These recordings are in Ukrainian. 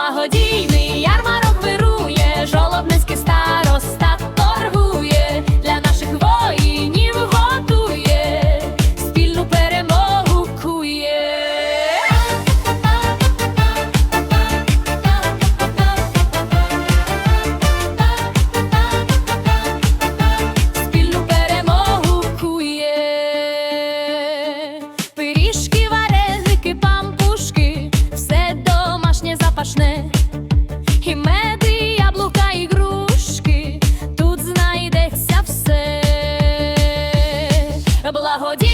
благодійний. благоді.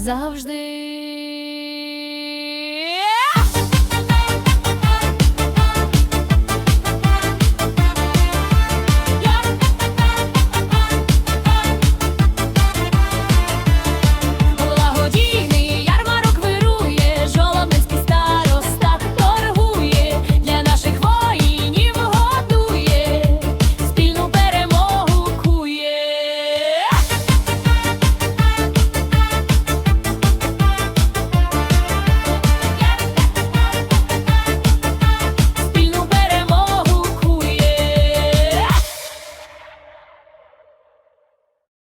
завжди.